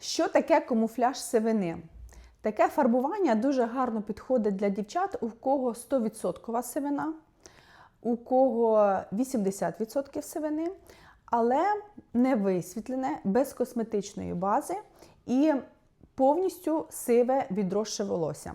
Що таке камуфляж сивини? Таке фарбування дуже гарно підходить для дівчат, у кого 100% сивина, у кого 80% сивини, але не висвітлене, без косметичної бази і повністю сиве відросше волосся.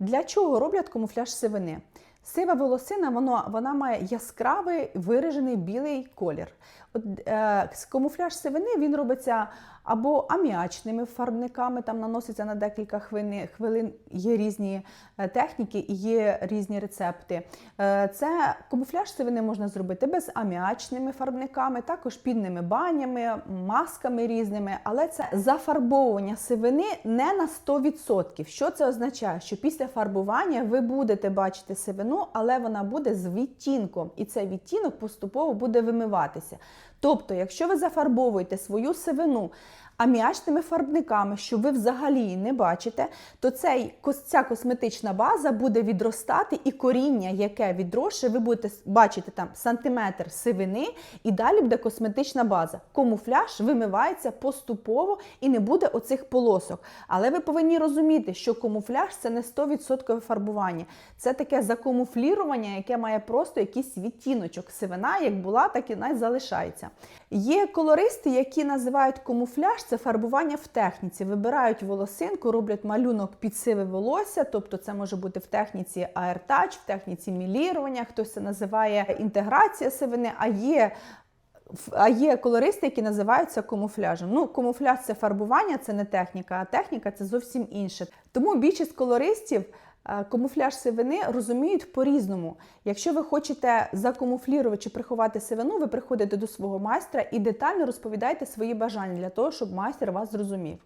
Для чого роблять камуфляж сивини? Сива волосина воно, вона має яскравий виражений білий колір. От, е, камуфляж сивини він робиться або аміачними фарбниками, там наноситься на декілька хвилин, хвилин є різні е, техніки і є різні рецепти. Е, це камуфляж сивини можна зробити безаміачними фарбниками, також підними банями, масками різними, але це зафарбовування сивини не на 100%. Що це означає? Що після фарбування ви будете бачити сивину, але вона буде з відтінком, і цей відтінок поступово буде вимиватися. Тобто, якщо ви зафарбовуєте свою сивину аміачними фарбниками, що ви взагалі не бачите, то цей, ця косметична база буде відростати, і коріння, яке відросше, ви будете бачити там сантиметр сивини, і далі буде косметична база. Камуфляж вимивається поступово і не буде оцих полосок. Але ви повинні розуміти, що камуфляж це не 100% фарбування. Це таке закамуфлірування, яке має просто якийсь відтіночок. Сивина, як була, так і навіть залишається. Є колористи, які називають камуфляж це фарбування в техніці. Вибирають волосинку, роблять малюнок під сиве волосся, тобто це може бути в техніці аертач, в техніці мілірування, хтось це називає інтеграція сивини, а є. А є колористи, які називаються камуфляжем. Ну, камуфляж це фарбування, це не техніка, а техніка це зовсім інше. Тому більшість колористів камуфляж сивини розуміють по-різному. Якщо ви хочете закамуфлірувати чи приховати сивину, ви приходите до свого майстра і детально розповідаєте свої бажання для того, щоб майстер вас зрозумів.